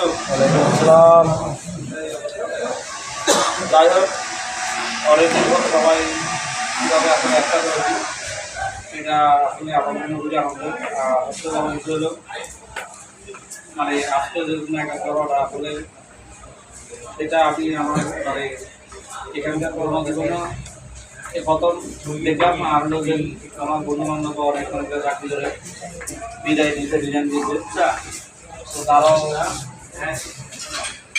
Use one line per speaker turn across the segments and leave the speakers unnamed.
আসসালাম।
যাই হোক পর সবাই কীভাবে আসলে একটা করেছি আসলে আমার মনে করি আমাদের হলো। মানে আজকে যে কোনো একটা করাটা আসলে এটা আমি আমার মানে এখানকার কর্মজীবনে প্রথম দেখলাম, আর লোকজন, আমার বন্ধু বান্ধব অনেক অনেক চাকরি করে বিদায় দিতে রিজাইন দিতে। তো তারাও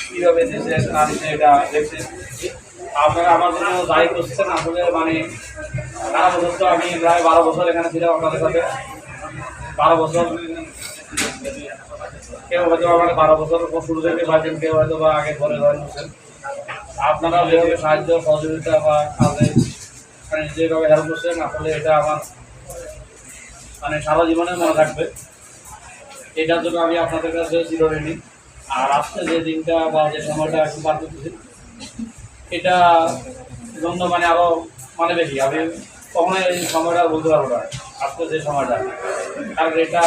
কীভাবে দেশে না দিতে এটা দেখছে আপনারা আমার জন্য দায়ী করছেন, আসলে মানে সারা বছর তো আমি প্রায় বারো বছর এখানে ছিলাম আপনাদের সাথে। বারো বছর। কেউ হয়তো আমার বারো বছর শুরু থেকে পাইছেন, কেউ হয়তো বা আগে পরে হয়েছেন আপনারা যেভাবে সাহায্য, সহযোগিতা বা কাজে মানে যেভাবে হেল্প করছেন, আসলে এটা আমার মানে সারা জীবনে মনে থাকবে। এটার জন্য আমি আপনাদের কাছে চিরঋণী। আর আজকে যে দিনটা বা যে সময়টা একটু পার করতেছি এটা জন্য মানে আরও মানে বেশি আমি কখনো এই সময়টা বলতে পারব না আজকে যে সময়টা কারণ এটা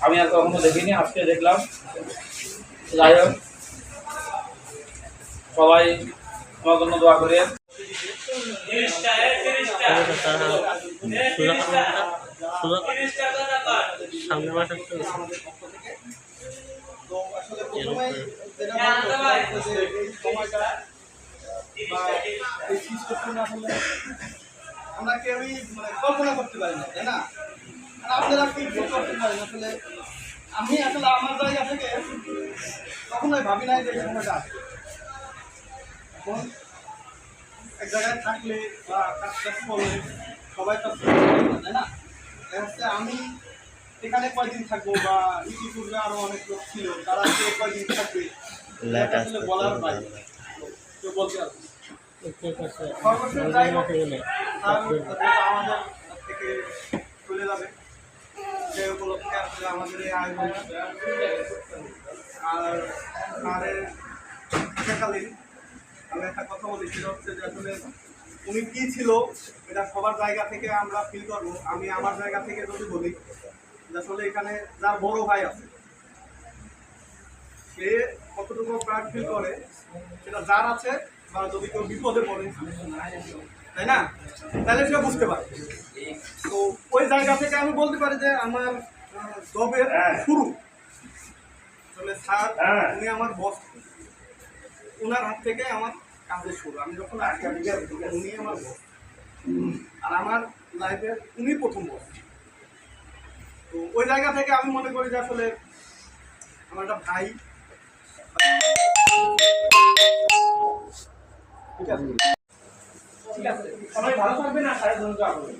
আমি আর কখনো দেখিনি আজকে দেখলাম যাই হোক সবাই আমার জন্য দোয়া করে
সামনে মাস
তো আসলে প্রথমেই যেটা বলব যে এই সময়টা বা এই সিচুয়েশন আসলে আমরা কেউই মানে কল্পনা করতে পারি না তাই না? আপনারা করতে পারেন আসলে আমি আসলে আমার জায়গা থেকে কখনোই ভাবি নাই যে এই সময়টা এখন এক জায়গায় থাকলে বা কাজ করলে সবাই কাজ করতে না, তাই না? আমি এখানে কয়দিন থাকব বা ইতিপূর্বে আরও অনেক লোক ছিল তারা কে কয়দিন থাকবে? আসলে বলার কেউ বলতে পারবে সর্বশেষ যাই হোক, আমাদের থেকে চলে যাবে। সে উপলক্ষে আসলে আমাদের এই আয়োজন আর থাকাকালীন আমি একটা কথা বলি সেটা হচ্ছে যে আসলে উনি কি ছিল এটা সবার জায়গা থেকে আমরা ফিল করব। আমি আমার জায়গা থেকে যদি বলি আসলে এখানে যার বড় ভাই আছে সে কতটুকু প্রাণ ফিল করে সেটা যার আছে বা যদি কেউ বিপদে পড়ে তাই না? তাহলে সে বুঝতে পারে। তো ওই জায়গা থেকে আমি বলতে পারি যে আমার জবের শুরু। আসলে স্যার উনি আমার বস ওনার হাত থেকে আমার কাজের শুরু। আমি যখন আসি উনি আমার বস আর আমার লাইফের উনি প্রথম বস তো ওই জায়গা থেকে আমি মনে করি যে আসলে আমার একটা ভাই ঠিক আছে।
ঠিক আছে। সবাই ভালো থাকবেন আর সাড়ে করবেন।